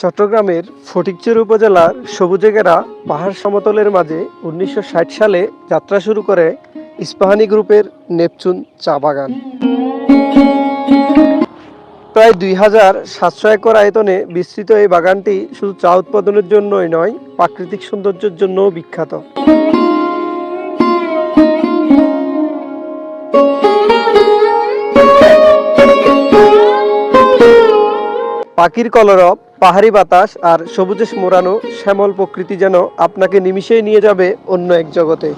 চট্টগ্রামের ফটিকচুর উপজেলার সবুজে ঘেরা পাহাড় সমতলের মাঝে উনিশশো ষাট সালে যাত্রা শুরু করে ইস্পাহানি গ্রুপের নেপচুন চা বাগান। প্রায় দুই হাজার সাতশো একর আয়তনে বিস্তৃত এই বাগানটি শুধু চা উৎপাদনের জন্যই নয়, প্রাকৃতিক সৌন্দর্যের জন্যও বিখ্যাত। পাখির কলরব, পাহাড়ি বাতাস আর সবুজে মোড়ানো শ্যামল প্রকৃতি যেন আপনাকে নিমিষেই নিয়ে যাবে অন্য এক জগতে।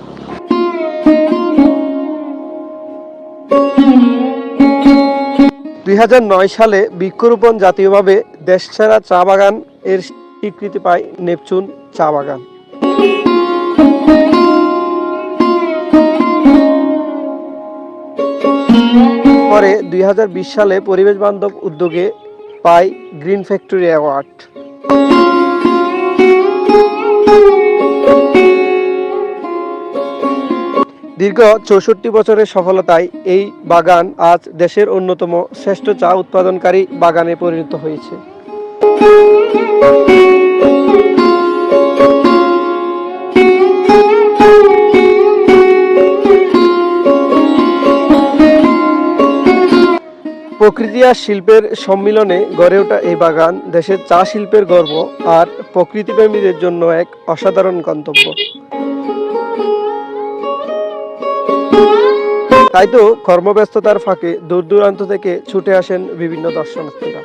দুই হাজার নয় সালে বৃক্ষরোপণ জাতীয়ভাবে দেশসেরা চা বাগান এর স্বীকৃতি পায় নেপচুন চা বাগান। পরে দুই হাজার বিশ সালে পরিবেশ বান্ধব উদ্যোগে পায় গ্রিন ফ্যাক্টরি অ্যাওয়ার্ড। দীর্ঘ চৌষট্টি বছরের সফলতায় এই বাগান আজ দেশের অন্যতম শ্রেষ্ঠ চা উৎপাদনকারী বাগানে পরিণত হয়েছে। প্রকৃতি আর শিল্পের সম্মিলনে গড়ে ওঠা এই বাগান দেশের চা শিল্পের গর্ব আর প্রকৃতিপ্রেমীদের জন্য এক অসাধারণ গন্তব্য। তাই তো কর্মব্যস্ততার ফাঁকে দূর দূরান্ত থেকে ছুটে আসেন বিভিন্ন দর্শনার্থীরা।